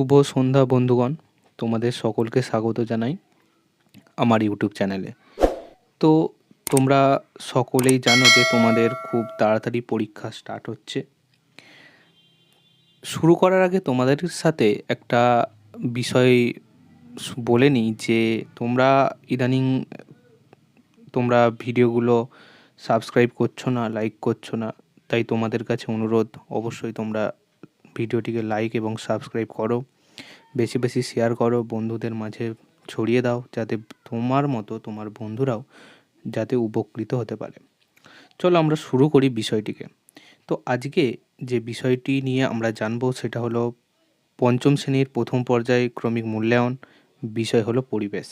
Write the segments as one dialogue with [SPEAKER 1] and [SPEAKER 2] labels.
[SPEAKER 1] শুভ সন্ধ্যা, বন্ধুগণ। তোমাদের সকলকে স্বাগত জানাই আমার ইউটিউব চ্যানেলে। তো তোমরা সকলেই জানো যে তোমাদের খুব তাড়াতাড়ি পরীক্ষা স্টার্ট হচ্ছে। শুরু করার আগে তোমাদের সাথে একটা বিষয় বলে নিই যে তোমরা ইদানিং তোমরা ভিডিওগুলো সাবস্ক্রাইব করছ না লাইক করছ না, তাই তোমাদের কাছে অনুরোধ, অবশ্যই তোমরা ভিডিওটিকে লাইক এবং সাবস্ক্রাইব করো। বেশি বেশি শেয়ার করো, বন্ধুদের মাঝে ছড়িয়ে দাও, যাতে তোমার মতো তোমার বন্ধুরাও যাতে উপকৃত হতে পারে। চলো আমরা শুরু করি বিষয়টিকে। তো আজকে যে বিষয়টি নিয়ে আমরা জানব সেটা হলো পঞ্চম শ্রেণির প্রথম পর্যায়ে ক্রমিক মূল্যায়ন, বিষয় হলো পরিবেশ।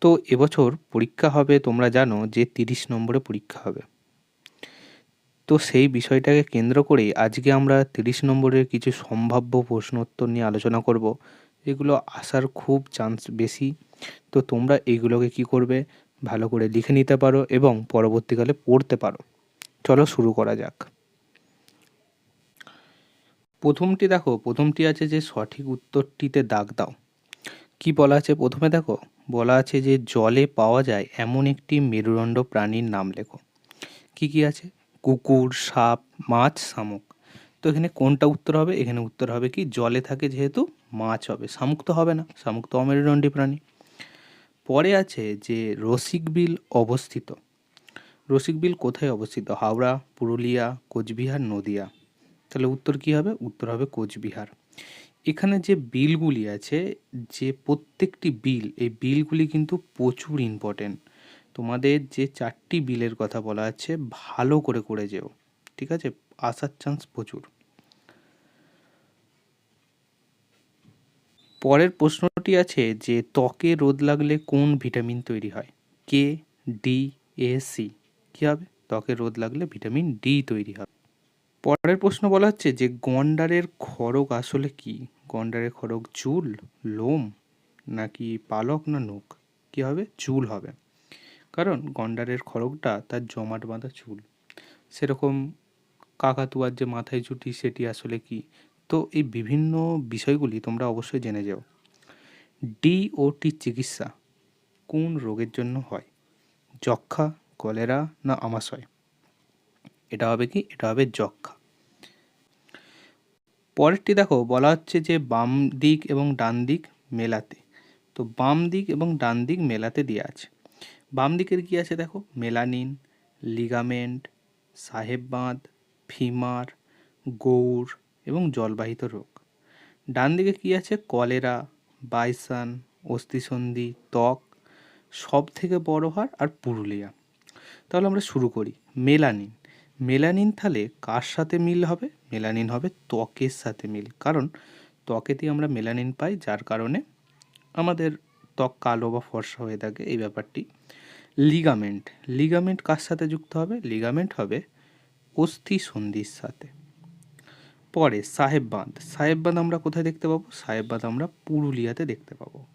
[SPEAKER 1] তো এবছর পরীক্ষা হবে, তোমরা জানো যে তিরিশ নম্বরে পরীক্ষা হবে। তো সেই বিষয়টাকে কেন্দ্র করেই আজকে আমরা তিরিশ নম্বরের কিছু সম্ভাব্য প্রশ্নোত্তর নিয়ে আলোচনা করব এগুলো আসার খুব চান্স বেশি। তো তোমরা এইগুলোকে কি করবে? ভালো করে লিখে নিতে পারো এবং পরবর্তীকালে পড়তে পারো। চলো শুরু করা যাক। প্রথমটি দেখো, প্রথমটি আছে যে সঠিক উত্তরটিতে দাগ দাও। কি বলা আছে প্রথমে দেখো? বলা আছে যে জলে পাওয়া যায় এমন একটি মেরুদণ্ড প্রাণীর নাম লেখো। কি কি আছে? কুকুর, সাপ, মাছ, শামুক। তো এখানে কোনটা উত্তর হবে? এখানে উত্তর হবে কি, জলে থাকে যেহেতু মাছ হবে। শামুক তো হবে না, শামুক তো অমেরুদণ্ডী প্রাণী। পরে আছে যে রসিক বিল অবস্থিত। রসিক বিল কোথায় অবস্থিত? হাওড়া, পুরুলিয়া, কোচবিহার, নদিয়া। তাহলে উত্তর কি হবে? উত্তর হবে কোচবিহার। এখানে যে বিলগুলি আছে, যে প্রত্যেকটি বিল, এই বিলগুলি কিন্তু প্রচুর ইম্পর্টেন্ট তোমাদের যে চারটি বিলের কথা বলা আছে, ভালো করে করে যেও। ঠিক আছে? আসার চান্স প্রচুর। পরের প্রশ্নটি আছে যে, ত্বকে রোদ লাগলে কোন ভিটামিন তৈরি হয়? কে ডি এ সি কী হবে? ত্বকে রোদ লাগলে ভিটামিন ডি তৈরি হবে। পরের প্রশ্ন বলা হচ্ছে যে, গন্ডারের খড়গ আসলে কি? গন্ডারের খড়গ চুল, লোম, নাকি পালক না নখ? কী হবে? চুল হবে। কারণ গন্ডারের খড়গটা তার জমাট বাঁধা চুল। সেরকম কাকাতুয়ার যে মাথায় চুটি সেটি আসলে কি? তো এই বিভিন্ন বিষয়গুলি তোমরা অবশ্যই জেনে যাও। ডিওটি চিকিৎসা কোন রোগের জন্য হয়? যক্ষা কলেরা না আমাশয়? এটা হবে কি? এটা হবে যক্ষা পরেরটি দেখো, বলা হচ্ছে যে বাম দিক এবং ডান দিক মেলাতে। তো বাম দিক এবং ডান দিক মেলাতে দেওয়া আছে। বাম দিকের কি আছে দেখো? Melanin, ligament Saheb Bandh femur, Gour এবং জলবাহিত রোগ। ডান দিকে কি আছে? কলেরা, বাইসান, অস্থিসন্ধি, ত্বক সব থেকে বড় হার আর পুরুলিয়া। তাহলে আমরা শুরু করি। মেলানিন। মেলানিন তাহলে কার সাথে মিল হবে? মেলানিন হবে ত্বকের সাথে মিল। কারণ ত্বকেতেই আমরা মেলানিন পাই, যার কারণে আমাদের ত্বক কালো বা ফর্সা হয়ে থাকে। এই ব্যাপারটি লিগামেন্ট লিগামেন্ট কার সাথে যুক্ত হবে? লিগামেন্ট হবে অস্থি সন্ধির সাথে। পরে সাহেব বাঁধ। সাহেব বাঁধ আমরা কোথায় দেখতে পাবো? সাহেব বাঁধ আমরা পুরুলিয়াতে দেখতে পাবো।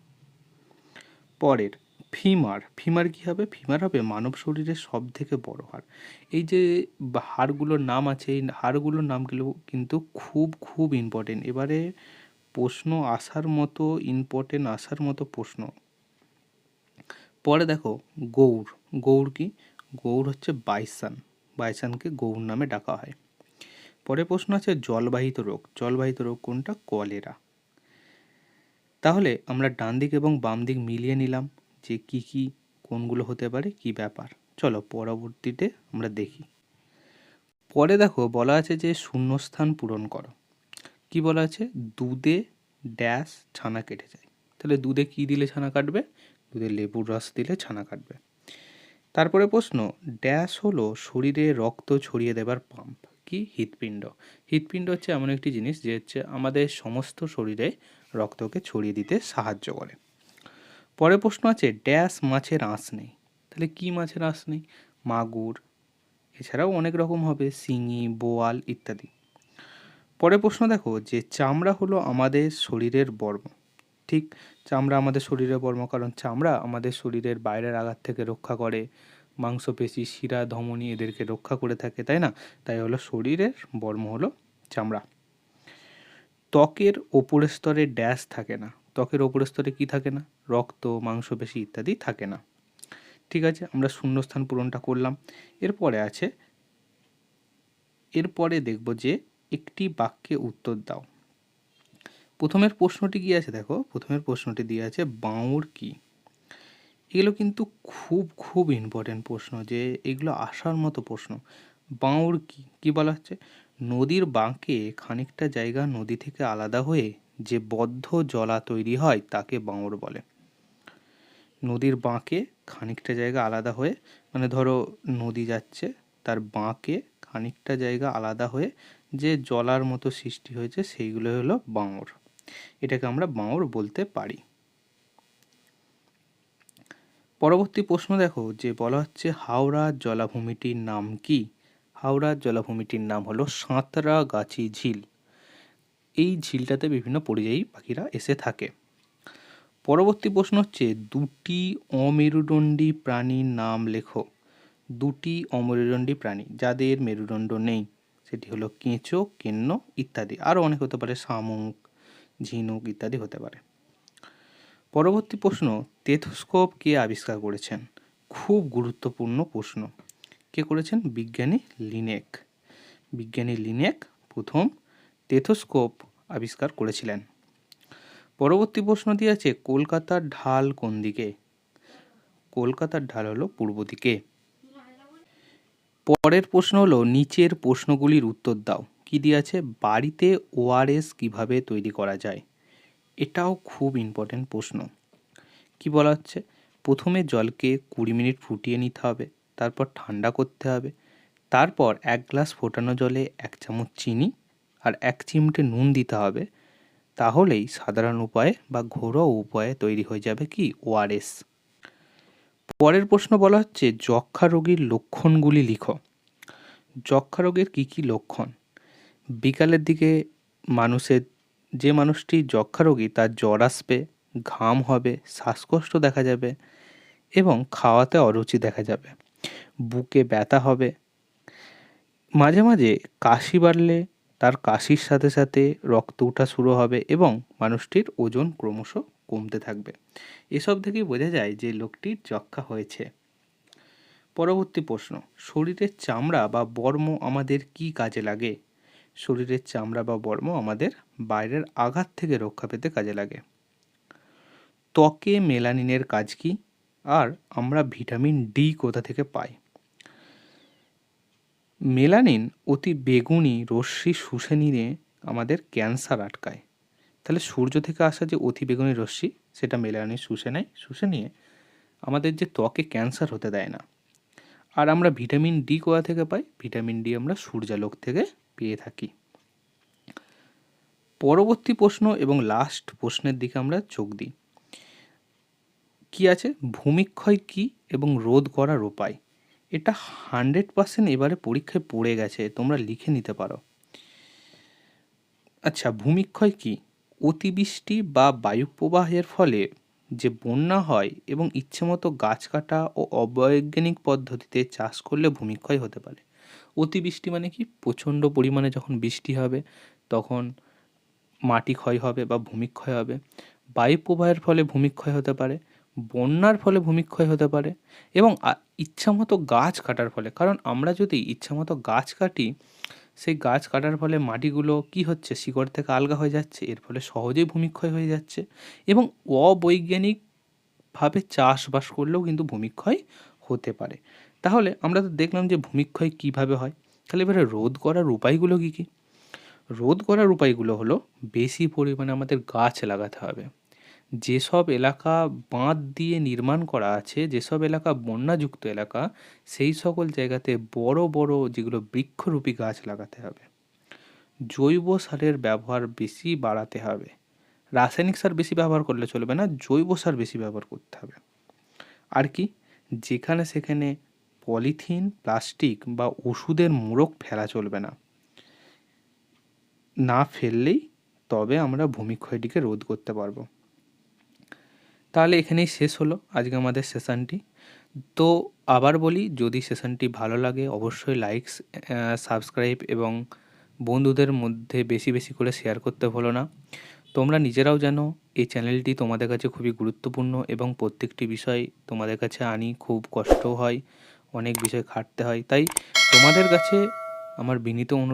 [SPEAKER 1] পরের, ফিমার। ফিমার কী হবে? ফিমার হবে মানব শরীরের সব থেকে বড় হাড়। এই যে হাড়গুলোর নাম আছে, এই হাড়গুলোর নামগুলো কিন্তু খুব খুব ইম্পর্টেন্ট এবারে প্রশ্ন আসার মতো ইম্পর্টেন্ট আসার মতো প্রশ্ন। পরে দেখো গৌর গৌর কি? গৌর হচ্ছে বাইসান। বাইসানকে গৌর নামে ডাকা হয়। পরে প্রশ্ন আছে জলবাহিত রোগ। জলবাহিত রোগ কোনটা? কলেরা। তাহলে আমরা ডান দিক এবং বাম দিক মিলিয়ে নিলাম যে কি কি, কোনগুলো হতে পারে, কি ব্যাপার। চলো পরবর্তীতে আমরা দেখি। পরে দেখো বলা আছে যে শূন্যস্থান পূরণ করো। কি বলা আছে? দুধে ড্যাশ ছানা কেটে যায়। তাহলে দুধে কি দিলে ছানা কাটবে? দুধে লেবুর রস দিলে ছানা কাটবে। তারপরে প্রশ্ন, ড্যাশ হলো শরীরে রক্ত ছড়িয়ে দেবার পাম্প। কি? হৃৎপিণ্ড। হৃৎপিণ্ড হচ্ছে এমন একটি জিনিস যে হচ্ছে আমাদের সমস্ত শরীরে রক্তকে ছড়িয়ে দিতে সাহায্য করে। পরের প্রশ্ন আছে, ড্যাশ মাছের আঁশ নেই। তাহলে কি মাছের আঁশ নেই? মাগুর, এছাড়াও অনেক রকম হবে, শিঙি, বোয়াল ইত্যাদি। পরের প্রশ্ন দেখো যে চামড়া হলো আমাদের শরীরের বর্ম। ঠিক চামড়া আমাদের শরীরের বর্ম, কারণ চামড়া আমাদের শরীরের বাইরের আঘাত থেকে রক্ষা করে। মাংসপেশি, শিরা, ধমনী এদেরকে রক্ষা করে থাকে, তাই না? তাই হলো শরীরের বর্ম হলো চামড়া। ত্বকের ওপরের স্তরে ড্যাশ থাকে না। ত্বকের ওপরের স্তরে কি থাকে না? রক্ত, মাংসপেশি ইত্যাদি থাকে না। ঠিক আছে, আমরা শূন্যস্থান পূরণটা করলাম। এরপরে আছে, এরপরে দেখব যে একটি বাক্যে উত্তর দাও। প্রথমের প্রশ্নটি কি আছে? দেখো, প্রথমের প্রশ্নটি দিয়ে আছে, বাউর কি? এগুলো কিন্তু খুব খুব ইম্পর্টেন্ট প্রশ্ন যে এগুলো আসার মতো প্রশ্ন। বাউর কি? কি বলা হচ্ছে? নদীর বাঁকে খানিকটা জায়গা নদী থেকে আলাদা হয়ে যে বদ্ধ জলা তৈরি হয় তাকে বাঁউর বলে। নদীর বাঁকে খানিকটা জায়গা আলাদা হয়ে মানে ধরো নদী যাচ্ছে, তার বাঁকে খানিকটা জায়গা আলাদা হয়ে যে জলার মতো সৃষ্টি হয়েছে সেইগুলো হলো বাঁওড় এটাকে আমরা বাঁওড় বলতে পারি। পরবর্তী প্রশ্ন দেখো যে বলা হচ্ছে হাওড়া জলাভূমিটির নাম কি? হাওড়ার জলাভূমিটির নাম হলো সাঁতরাগাছি ঝিল। এই ঝিলটাতে বিভিন্ন পরিযায়ী পাখিরা এসে থাকে। পরবর্তী প্রশ্ন হচ্ছে দুটি অমেরুদণ্ডী প্রাণীর নাম লেখো। দুটি অমেরুদণ্ডী প্রাণী, যাদের মেরুদণ্ড নেই, সেটি হলো কেঁচো, কেন্ন ইত্যাদি। আরও অনেক হতে পারে, শামুক ঝিনুক ইত্যাদি হতে পারে। পরবর্তী প্রশ্ন টেথোস্কোপ কে আবিষ্কার করেছেন? খুব গুরুত্বপূর্ণ প্রশ্ন। কে করেছেন? বিজ্ঞানী লিনেক। বিজ্ঞানী লিনেক প্রথম টেথোস্কোপ আবিষ্কার করেছিলেন। পরবর্তী প্রশ্ন দিয়ে আছে, কলকাতার ঢাল কোন দিকে? কলকাতার ঢাল হলো পূর্ব দিকে। পরের প্রশ্ন হলো, নিচের প্রশ্নগুলির উত্তর দাও। কি দিয়ে আছে বাড়িতে ওআরএস কীভাবে তৈরি করা যায়? এটাও খুব ইম্পর্টেন্ট প্রশ্ন। কি বলা হচ্ছে? প্রথমে জলকে কুড়ি মিনিট ফুটিয়ে নিতে হবে, তারপর ঠান্ডা করতে হবে, তারপর এক গ্লাস ফোটানো জলে এক চামচ চিনি আর এক চিমটে নুন দিতে হবে, তাহলেই সাধারণ উপায়ে বা ঘরোয়া উপায়ে তৈরি হয়ে যাবে কি ওআরএস পরের প্রশ্ন বলা হচ্ছে যক্ষা রোগীর লক্ষণগুলি লিখো। যক্ষা রোগের কী কী লক্ষণ? বিকালের দিকে মানুষের, যে মানুষটি যক্ষা রোগী তার জ্বর আসবে, ঘাম হবে, শ্বাসকষ্ট দেখা যাবে এবং খাওয়াতে অরুচি দেখা যাবে। বুকে ব্যথা হবে। মাঝে মাঝে কাশি বাড়লে তার কাশির সাথে সাথে রক্ত ওঠা শুরু হবে এবং মানুষটির ওজন ক্রমশ কমতে থাকবে। এসব থেকেই বোঝা যায় যে লোকটির যক্ষা হয়েছে। পরবর্তী প্রশ্ন, শরীরের চামড়া বা বর্ম আমাদের কি কাজে লাগে? শরীরের চামড়া বা বর্ম আমাদের বাইরের আঘাত থেকে রক্ষা পেতে কাজে লাগে। ত্বকে মেলানিনের কাজ কি? আর আমরা ভিটামিন ডি কোথা থেকে পাই? মেলানিন অতি বেগুনি, রশ্মি শুষে নিয়ে আমাদের ক্যান্সার আটকায়। তাহলে সূর্য থেকে আসা যে অতি বেগুনি রশ্মি, সেটা মেলানিন শুষে নেয়, শুষে নিয়ে আমাদের যে ত্বকে ক্যান্সার হতে দেয় না। আর আমরা ভিটামিন ডি কোথা থেকে পাই? ভিটামিন ডি আমরা সূর্যালোক থেকে পেয়ে থাকি। পরবর্তী প্রশ্ন এবং লাস্ট প্রশ্নের দিকে আমরা চোখ দিই। কি আছে? ভূমিক্ষয় কি এবং রোধ করার উপায়? এটা হান্ড্রেড পার্সেন্ট এবারে পরীক্ষায় পড়ে গেছে, তোমরা লিখে নিতে পারো। আচ্ছা ভূমিক্ষয় কি? অতিবৃষ্টি বা বায়ুপ্রবাহের ফলে যে বন্যা হয় এবং ইচ্ছেমতো গাছ কাটা ও অবৈজ্ঞানিক পদ্ধতিতে চাষ করলে ভূমিক্ষয় হতে পারে। অতিবৃষ্টি মানে কি? প্রচণ্ড পরিমাণে যখন বৃষ্টি হবে, তখন মাটি ক্ষয় হবে বা ভূমিক্ষয় হবে। বায়ু প্রবাহের ফলে ভূমিক্ষয় হতে পারে, বন্যার ফলে ভূমিক্ষয় হতে পারে এবং ইচ্ছামতো গাছ কাটার ফলে। কারণ আমরা যদি ইচ্ছামতো গাছ কাটি, সেই গাছ কাটার ফলে মাটিগুলো কি হচ্ছে? শিকড় থেকে আলগা হয়ে যাচ্ছে, এর ফলে সহজেই ভূমিক্ষয় হয়ে যাচ্ছে এবং অবৈজ্ঞানিকভাবে চাষবাস করলেও কিন্তু ভূমিক্ষয় হতে পারে। তাহলে আমরা তো দেখলাম যে ভূমিক্ষয় কীভাবে হয়। তাহলে এবারে রোধ করার উপায়গুলো কী কী? রোধ করার উপায়গুলো হলো বেশি পরিমাণে আমাদের গাছ লাগাতে হবে। যেসব এলাকা বাঁধ দিয়ে নির্মাণ করা আছে, যেসব এলাকা বন্যাযুক্ত এলাকা, সেই সকল জায়গাতে বড় বড় যেগুলো বৃক্ষরূপী গাছ লাগাতে হবে। জৈব সারের ব্যবহার বেশি বাড়াতে হবে। রাসায়নিক সার বেশি ব্যবহার করলে চলবে না, জৈব সার বেশি ব্যবহার করতে হবে। আর কি? যেখানে সেখানে পলিথিন, প্লাস্টিক বা ওষুধের মোড়ক ফেলা চলবে না। না ফেললেই তবে আমরা ভূমিক্ষয়টিকে রোধ করতে পারব। তাহলে এখানেই শেষ হলো আজকে আমাদের সেশনটি। তো আবার বলি, যদি সেশনটি ভালো লাগে, অবশ্যই লাইকস সাবস্ক্রাইব এবং বন্ধুদের মধ্যে বেশি বেশি করে শেয়ার করতে হলো না। তোমরা নিজেরাও জানো, এই চ্যানেলটি তোমাদের কাছে খুবই গুরুত্বপূর্ণ এবং প্রত্যেকটি বিষয় তোমাদের কাছে আনি খুব কষ্ট হয়। অনেক বিষয় খাটতে হয়। তাই তোমাদের কাছে আমার বিনীত অনুরোধ